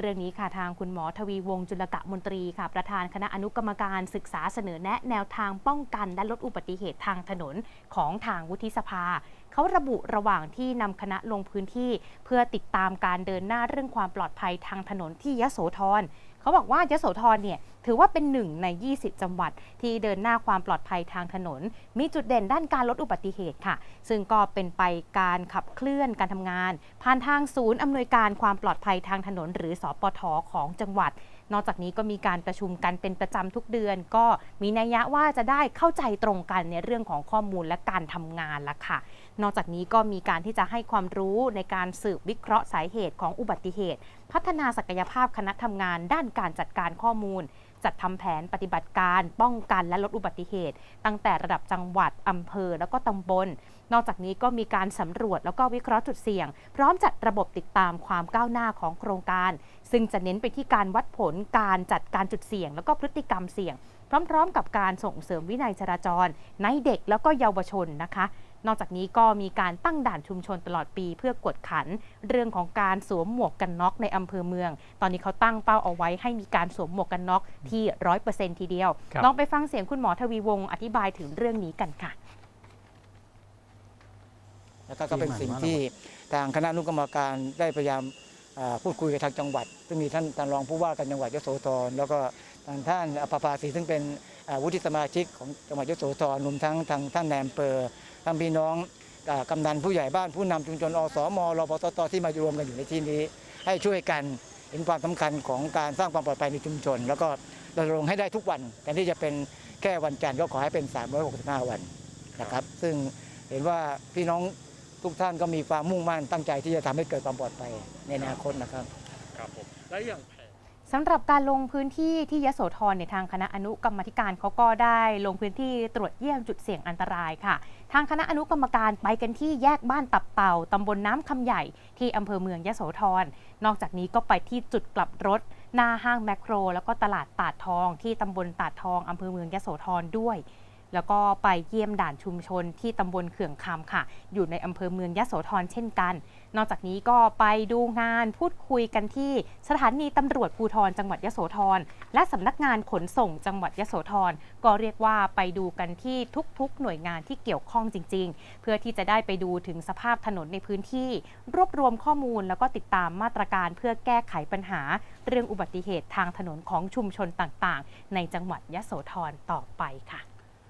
เรื่องนี้ค่ะทางคุณหมอทวีวงศ์จุลกะมนตรีค่ะ ประธานคณะอนุกรรมการศึกษาเสนอแนะแนวทางป้องกันและลดอุบัติเหตุทางถนนของทางวุฒิสภาเขาระบุระหว่างที่นำคณะลงพื้นที่ เพื่อติดตามการเดินหน้าเรื่องความปลอดภัยทางถนนที่ยะโสธรเขาบอกว่ายโสธรเนี่ยถือว่าเป็นหนึ่งใน 20 จังหวัด ที่เดินหน้าความปลอดภัยทางถนน มีจุดเด่นด้านการลดอุบัติเหตุค่ะ ซึ่งก็เป็นไปการขับเคลื่อนการทำงาน ผ่านทางศูนย์อำนวยการความปลอดภัยทางถนน หรือสอปทของจังหวัด นอกจากนี้ก็มีการประชุมกันเป็นประจำทุกเดือน ก็มีนัยยะว่าจะได้เข้าใจตรงกันในเรื่องของข้อมูลและการทำงานละค่ะ นอกจากนี้ก็มีการที่จะให้ความรู้ในการสืบวิเคราะห์สาเหตุของอุบัติเหตุ พัฒนาศักยภาพคณะทำงาน ด้านการจัดการข้อมูล จัดทำแผนปฏิบัติการ ป้องกันและลดอุบัติเหตุ ตั้งแต่ระดับจังหวัดอำเภอ แล้วก็ตำบล นอกจากนี้ก็มีการสำรวจแล้วก็วิเคราะห์จุดเสี่ยง พร้อมจัดระบบติดตามความก้าวหน้าของโครงการ ซึ่งจะเน้นไปที่การวัดผลการจัดการจุดเสี่ยง แล้วก็พฤติกรรมเสี่ยง พร้อม ๆ กับการส่งเสริมวินัยจราจร ในเด็กแล้วก็เยาวชนนะคะ นอกจากนี้ก็มีการตั้งด่านชุมชนตลอดปีเพื่อกวดขัน เรื่องของการสวมหมวกกันน็อกในอำเภอเมือง ตอนนี้เขาตั้งเป้าเอาไว้ให้มีการสวมหมวกกันน็อกที่ร้อยเปอร์เซ็นทีเดียวครับลองไปฟังเสียงคุณหมอทวีวงศ์อธิบายถึงเรื่องนี้กันค่ะ แล้วก็ก็เป็นสิ่งที่ทางคณะอนุกรรมการได้พยายามอ่าพูดคุยกับทางจังหวัด ซึ่งมีท่านท่านรองผู้ว่าการจังหวัดยโสธรแล้วก็ทางท่านอภาภาศรีซึ่งเป็นอ่าวุฒิสมาชิกของจังหวัดยโสธรรวมทั้งทางท่านแนมเปอร์ ทางพี่น้องกำนันผู้ใหญ่บ้านผู้นำชุมชนอสมรปตตที่มารวมกันอยู่ในที่นี้ ให้ช่วยกันเห็นความสำคัญของการสร้างความปลอดภัยในชุมชน แล้วก็รณรงค์ให้ได้ทุกวันแทนที่จะเป็นแค่วันจันทร์ก็ขอให้เป็น 365 วันนะครับ ซึ่งเห็นว่าพี่น้องทุกท่านก็มีความมุ่งมั่นตั้งใจที่จะทำให้เกิดความปลอดภัยในอนาคตนะครับครับผมและอย่างแผ สำหรับการลงพื้นที่ที่ยโสธรในยทางคณะอนุกรรมธิการเขาก็ได้ลงพื้นที่ตรวจเยี่ยมจุดเสี่ยงอันตรายค่ะ ทางคณะอนุกรรมการไปกันที่แยกบ้านตับเต่าตำบลน้ำคำใหญ่ที่อำเภอเมืองยโสธร นอกจากนี้ก็ไปที่จุดกลับรถ หน้าห้างแมคโคร แล้วก็ตลาดตาดทองที่ตำบลตาดทองอำเภอเมืองยโสธรด้วย แล้วก็ไปเยี่ยมด่านชุมชนที่ตำบลเขื่องคำค่ะ อยู่ในอำเภอเมืองยะโสธรเช่นกัน นอกจากนี้ก็ไปดูงานพูดคุยกันที่สถานีตำรวจภูธรจังหวัดยะโสธรและสำนักงานขนส่งจังหวัดยะโสธรก็เรียกว่าไปดูกันที่ทุกๆ หน่วยงานที่เกี่ยวข้องจริง ๆ เพื่อที่จะได้ไปดูถึงสภาพถนนในพื้นที่ รวบรวมข้อมูลแล้วก็ติดตามมาตรการเพื่อแก้ไขปัญหา เรื่องอุบัติเหตุทางถนนของชุมชนต่างๆ ในจังหวัดยะโสธรต่อไปค่ะ